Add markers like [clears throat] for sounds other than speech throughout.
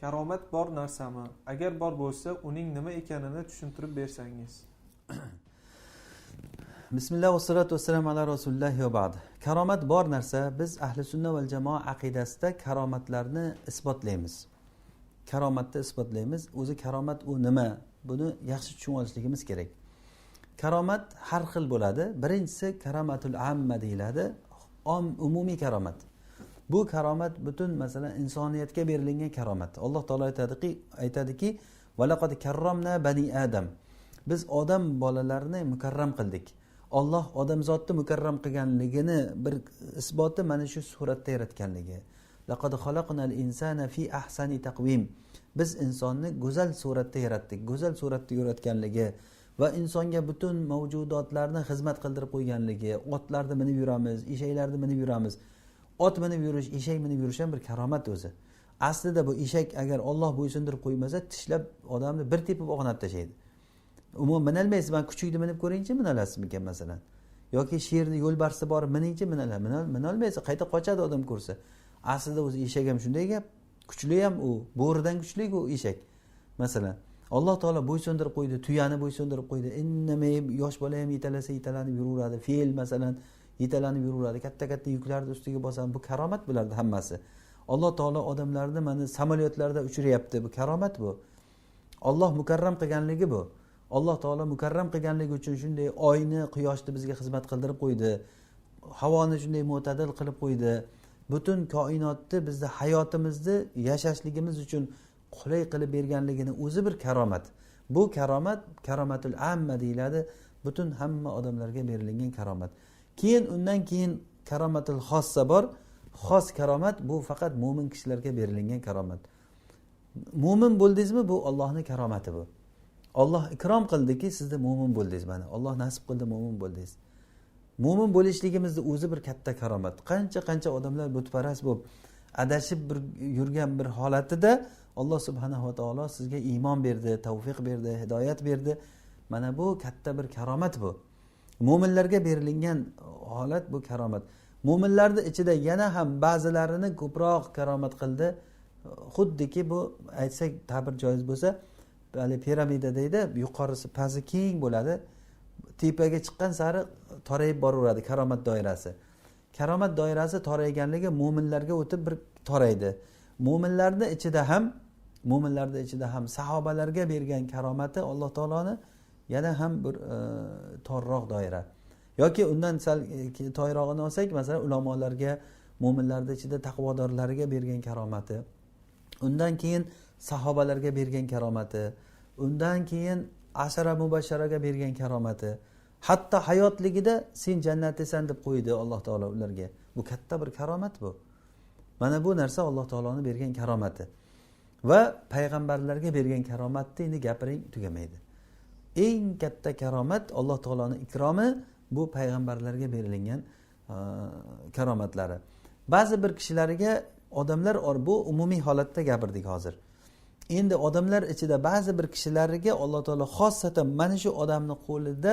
karomat bor narsami? Agar bor bo'lsa uning nima ekanini tushuntirib bersangiz. [clears throat] Bismillah vassalatu vassalam ala rasulilloh va ba'd. Karomat bor narsa biz ahli sunna val jamoa aqidasida karomatlarni isbotlaymiz. Karomatni isbotlaymiz. O'zi karomat u nima? Buni yaxshi tushunib olishligimiz kerak. Karomat har xil bo'ladi. Birinchisi karomatul amma deyiladi. Umumiy karomat. Bu karomat butun masalan insoniyatga berilgan karomat. Alloh taolo aytadiki aytadiki valaqad karromna bani adam. Biz odam bolalarini mukarram qildik. Olloh odamzodni mukarram qilganligini bir isboti mana shu suratda yaratganligi. Laqad insana fi ahsani taqvim biz insonni go'zal suratda yaratdik go'zal suratda yaratganligi va insonga butun mavjudotlarni xizmat qildirib qo'yganligi. Otlarni minib yuramiz eshaklarni minib yuramiz. Ot minib yurish eshak minib yurish ham bir karomat o'zi. Aslida bu eshak agar olloh bo'ysundirib qo'ymasa tishlab odamni bir tepib og'nab tashlaydi. Umuman minolmaysiz man kuchukni minib ko'ringchi minolasizmikan masalan. Yoki sherni yo'lbarsni borib miningchi minolmaysiz qayta qochadi odam ko'rsa. Aslida o'zi eshak ham shunday gap. Kuchli ham u bo'ridan kuchli u eshak. Masalan alloh taolo bo'ysundirib qo'ydi tuyani bo'ysundirib qo'ydi. Indamay yosh bola ham yetalasa yetalanib yuraveradi. Fe'l masalan. Yetalanib yuraveradi katta katta yuklarni ustiga bosadi bu karomat bularni hammasi. Alloh taolo odamlarni mana samolyotlarda uchiryapti bu karomat bu. Olloh mukarram qilganligi bu. Alloh taolo mukarram qilganligi uchun shunday oyni quyoshni bizga xizmat qildirib qo'ydi. Havoni shunday mo'tadil qilib qo'ydi. Butun koinotni bizni hayotimizni yashashligimiz uchun qulay qilib berganligini o'zi bir karomat. Bu karomat karomatul amma deyiladi. Butun hamma odamlarga berilgan karomat. Keyin undan keyin karomatul xossa bor. Xos karomat bu faqat mo'min kishilarga berilgan karomat. Mo'min bo'ldingizmi? Bu ollohni karomati bu. Olloh ikrom qildiki sizni mo'min bo'ldingiz mana. Olloh nasib qildi mo'min bo'ldingiz. Mo'min bo'lishligimizni o'zi bir katta karomat. Qancha qancha odamlar butparast bo'lib adashib bir yurgan bir holatida alloh subhanava taolo sizga iymon berdi tavfiq berdi hidoyat berdi. Mana bu katta bir karomat bu. Mo'minlarga berilingan holat bu karomat. Mo'minlarni ichida yana ham ba'zilarini ko'proq karomat qildi. Xuddiki bu aytsak ta'bir joiz bo'lsa haligi piramida deydi yuqorisi pasti keng bo'ladi. Tepaga chiqqan sari torayib boraveradi karomat doirasi. Karomat doirasi torayganligi mo'minlarga o'tib bir toraydi. Mo'minlarni ichida ham mo'minlarni ichida ham sahobalarga bergan karomati alloh taoloni yana ham bir e, torroq doira. Yoki undan sal e, toyrog'ini olsak masalan ulamolarga mo'minlarni ichida taqvodorlarga bergan karomati. Undan keyin sahobalarga bergan karomati. Undan keyin ashara mubashsharaga bergan karomati. Hatto hayotligida sen jannatdasan deb qo'ydi alloh taolo ularga. Bu katta bir karomat bu. Mana bu narsa alloh taoloni bergan karomati. Va payg'ambarlarga bergan karomatni endi gapiring tugamaydi. Eng katta karomat alloh taoloni ikromi bu payg'ambarlarga berilgan e, karomatlari. Ba'zi bir kishilariga odamlar bu umumiy holatda gapirdik hozir. Endi odamlar ichida ba'zi bir kishilariga alloh taolo xosatan mana shu odamni qo'lida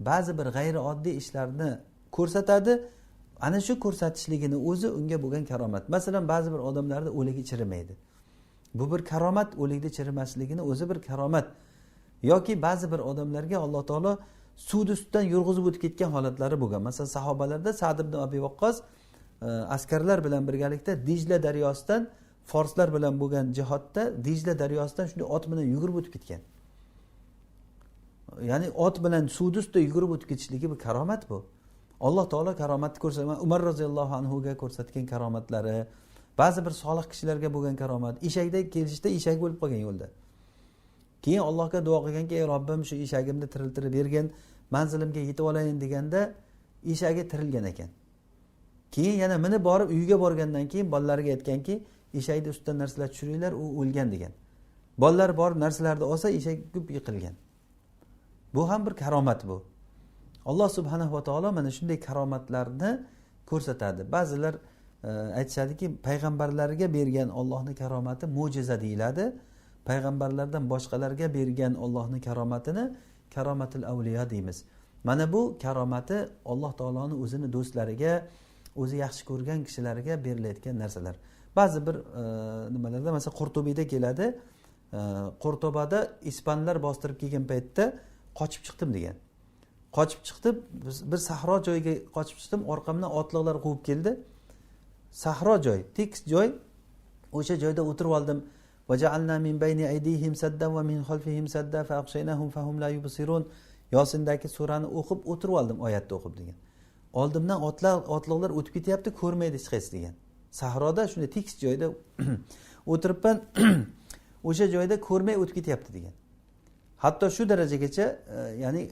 ba'zi bir g'ayrioddiy ishlarni ko'rsatadi. Ana shu ko'rsatishligini o'zi unga bo'lgan karomat. Masalan ba'zi bir odamlarni o'ligi chirimaydi. Bu bir karomat o'likni chirimasligini o'zi bir karomat. Yoki ba'zi bir odamlarga alloh taolo suvni ustidan yurg'izib o'tib ketgan holatlari bo'lgan. Masalan sahobalarda sad ibn abi vaqqos e, askarlar bilan birgalikda dijla daryosidan forslar bilan bo'lgan jihodda dijla daryosidan shunday ot bilan yugurib o'tib ketgan. Ya'ni ot bilan suvni ustida yugurib o'tib ketishligi bir karomat bu. Alloh taolo karomatni ko'rsatgan umar roziyallohu anhuga ko'rsatgan karomatlari ba'zi bir solih kishilarga bo'lgan karomat eshakda kelishda eshak bo'lib qolgan yo'lda. Keyin allohga duo qilganki ey robbim shu eshagimni tiriltirib bergin manzilimga yetib olayin deganda eshagi tirilgan ekan. Keyin yana minib borib uyiga borgandan keyin bolalariga aytganki eshakni ustidan narsalar tushiringlar u o'lgan degan. Bolalar borib narsalarni olsa eshak gup yiqilgan. Bu ham bir karomat bu. Alloh subhanahu va taolo mana shunday karomatlarni ko'rsatadi. Ba'zilar e, aytishadiki payg'ambarlarga bergan ollohni karomati mo'jiza deyiladi. Payg'ambarlardan boshqalarga bergan ollohni karomatini karomatil avliyo deymiz. Mana bu karomati alloh taoloni o'zini do'stlariga o'zi yaxshi ko'rgan kishilarga berilayotgan narsalar. Ba'zi bir e, nimalarda masalan qurtubiyda keladi e, qurtubada ispanlar bostirib kelgan paytda qochib chiqdim degan. Qochib chiqdim biz- bir sahro joyga qochib chiqdim orqamdan otliqlar quvib keldi. Sahro joy tekis joy o'sha joyda o'tirib oldim. وجعلنا من بين أيديهم سدا ومن خلفهم سدا فأغشيناهم فهم لا يبصرون yosindagi surani o'qib o'tirib oldim oyatni o'qib degan oldimdan otlar otliqlar o'tib ketyapti ko'rmaydi hech qaysi degan sahroda shunday tekis joyda o'tiribman o'sha joyda ko'rmay o'tib ketyapti degan hatto shu darajagacha e, ya'ni e,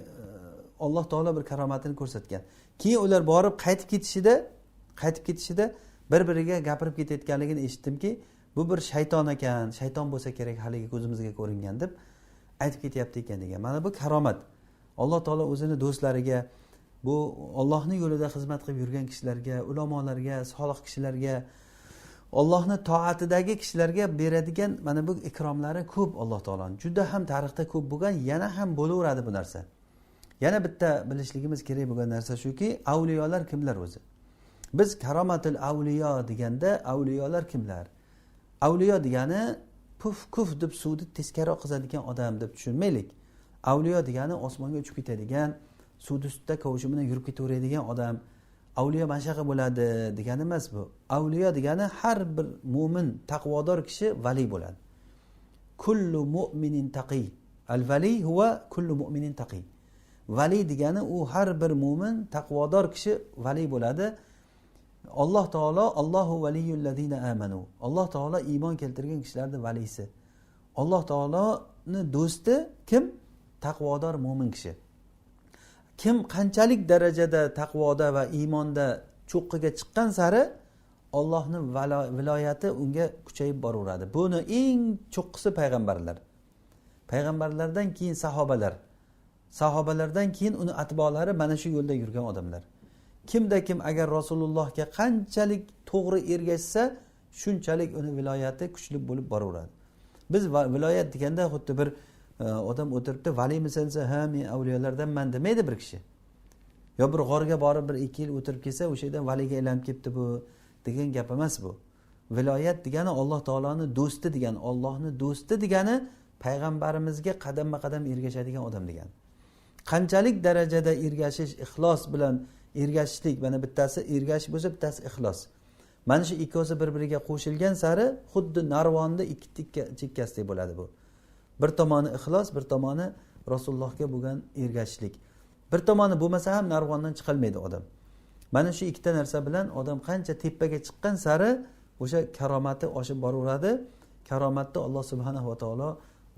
alloh taolo bir karomatini ko'rsatgan keyin ular borib qaytib ketishida qaytib ketishida bir biriga gapirib ketayotganligini eshitdimki bu bir shayton ekan shayton bo'lsa kerak haligi ko'zimizga ko'ringan deb aytib ketyapti ekan degan. Mana bu karomat. Alloh taolo o'zini do'stlariga bu ollohni yo'lida xizmat qilib yurgan kishilarga ulamolarga solih kishilarga ollohni toatidagi kishilarga beradigan mana bu ikromlari ko'p alloh taoloni. Juda ham tarixda ko'p bo'lgan yana ham bo'laveradi bu narsa. Yana bitta bilishligimiz kerak bo'lgan narsa shuki avliyolar kimlar o'zi? Biz karomatil avliyo deganda avliyolar kimlar? Avliyo degani puf kuf deb suvni teskari oqizadigan odam deb tushunmaylik. Avliyo degani osmonga uchib ketadigan suvni ustida kovushi bilan yurib ketaveradigan odam. Avliyo mana shunaqa bo'ladi degani emas bu. Avliyo degani har bir mo'min taqvodor kishi vali bo'ladi. Kullu mu'minin taqiy al vali huva kullu mu'minin taqiy vali degani u har bir mo'min taqvodor kishi vali bo'ladi. Alloh taolo allohu valiyulladina amanu. Alloh taolo iymon keltirgan kishilarni valiysi alloh taoloni do'sti kim? Taqvodor mo'min kishi. Kim qanchalik darajada taqvoda va iymonda cho'qqiga chiqqan sari ollohni viloyati unga kuchayib boraveradi. Buni eng cho'qqisi payg'ambarlar. Payg'ambarlardan keyin sahobalar. Sahobalardan keyin uni atbolari mana shu yo'lda yurgan odamlar. Kimda kim agar rasulullohga qanchalik to'g'ri ergashsa shunchalik uni viloyati kuchli bo'lib boraveradi. Biz viloyat deganda xuddi bir e, odam o'tiribdi valiymisan desa ha men avliyolardanman demaydi bir kishi. Yo bir g'orga borib bir ikki yil o'tirib kelsa o'sha yerdan valiga aylanib ketdi bu degan gap emas bu. Viloyat degani alloh taoloni do'sti degani ollohni do'sti degani payg'ambarimizga qadamma qadam ergashadigan odam degani. Qanchalik darajada ergashish ixlos bilan ergashishlik mana bittasi ergashish bo'lsa bittasi ixlos. Mana shu ikkovsi bir biriga qo'shilgan sari xuddi narvonni ikki tikka- chekkasidek bo'ladi bu. Bir tomoni ixlos bir tomoni rasulullohga bo'lgan ergashishlik. Bir tomoni bo'lmasa ham narvondan chiqolmaydi odam. Mana shu ikkita narsa bilan odam qancha tepaga chiqqan sari o'sha karomati oshib boraveradi. Karomatni alloh subhanahu va taolo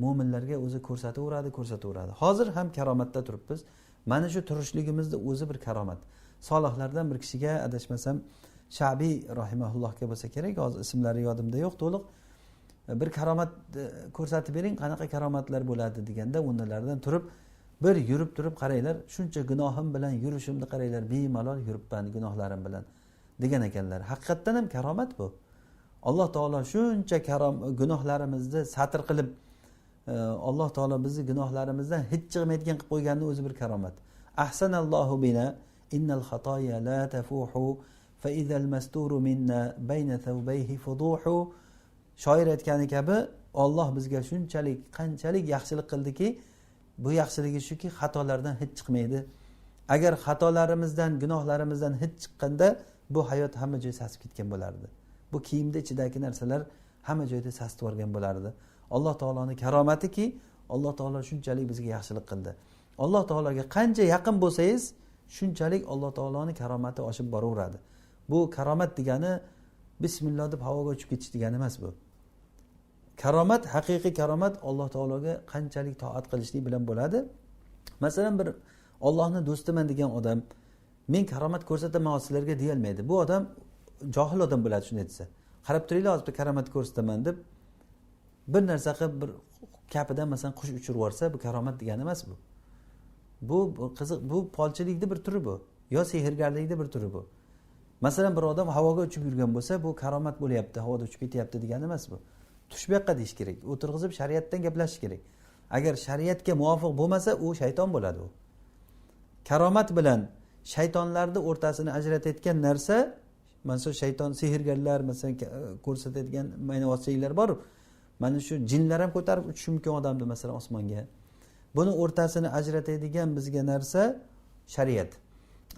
mo'minlarga o'zi ko'rsataveradi ko'rsataveradi. Hozir ham karomatda turibmiz. Mana shu turishligimizni o'zi bir karomat. Solihlardan bir kishiga adashmasam shabiy rahimaullohga bo'lsa kerak hozir ismlari yodimda yo'q to'liq bir karomat e, ko'rsatib bering qanaqa karomatlar bo'ladi deganda o'rnalaridan turib bir yurib turib qaranglar shuncha gunohim bilan yurishimni qaranglar bemalol yuribman gunohlarim bilan degan ekanlar. Haqiqatdan ham karomat bu. Alloh taolo shuncha karom gunohlarimizni satr qilib e, alloh taolo bizni gunohlarimizdan hech chiqmaydigan qilib qo'yganni o'zi bir karomat ahsanallohu bina innal xatoya la tafuhu fa idal masturu minna bayna thawbayhi fuduhu. Shoir aytgani kabi olloh bizga shunchalik qanchalik yaxshilik qildiki bu yaxshiligi shuki xatolardan hech chiqmaydi. Agar xatolarimizdan gunohlarimizdan hech chiqqanda bu hayot hamma joy sasib ketgan bo'lardi. Bu kiyimni ichidagi narsalar hamma joyda sasib yuborgan bo'lardi. Alloh taoloni karomatiki alloh taolo shunchalik bizga yaxshilik qildi. Alloh taologa qancha yaqin bo'lsangiz shunchalik alloh taoloni karomati oshib boraveradi. Bu karomat degani bismillah deb havoga uchib ketish degani emas bu. Karomat haqiqiy karomat alloh taologa qanchalik toat qilishlik bilan bo'ladi. Masalan bir ollohni do'stiman degan odam men karomat ko'rsataman hozir sizlarga deyolmaydi. Bu odam johil odam bo'ladi shunday desa. Qarab turinglar hozir karomat ko'rsataman deb. Bir narsa qilib bir kapidan masalan qush uchirib yuborsa bu karomat degani emas bu. Bu bu qiziq bu polchilikni bir turi bu. Yo sehrgarlikni bir turi bu. Masalan bir odam havoga uchib yurgan bo'lsa bu karomat bo'lyapti havoda uchib ketyapti degani emas bu. Tush bu yoqqa deyish kerak. O'tirg'izib shariatdan gaplashish kerak. Agar shariatga muvofiq bo'lmasa u shayton bo'ladi u. Karomat bilan shaytonlarni o'rtasini ajratayotgan narsa mana shu shayton sehrgarlar masalan e, ko'rsatadigan maynavozchiliklar bor mana shu jinlar ham ko'tarib uchishi mumkin odamni masalan osmonga. Buni o'rtasini ajratadigan bizga narsa shariat.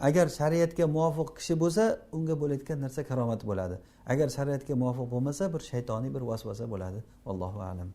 Agar shariatga muvofiq kishi bo'lsa unga bo'layotgan narsa karomat bo'ladi. Agar shariatga muvofiq bo'lmasa bir shaytoniy bir vasvasa bo'ladi. Allohu alam.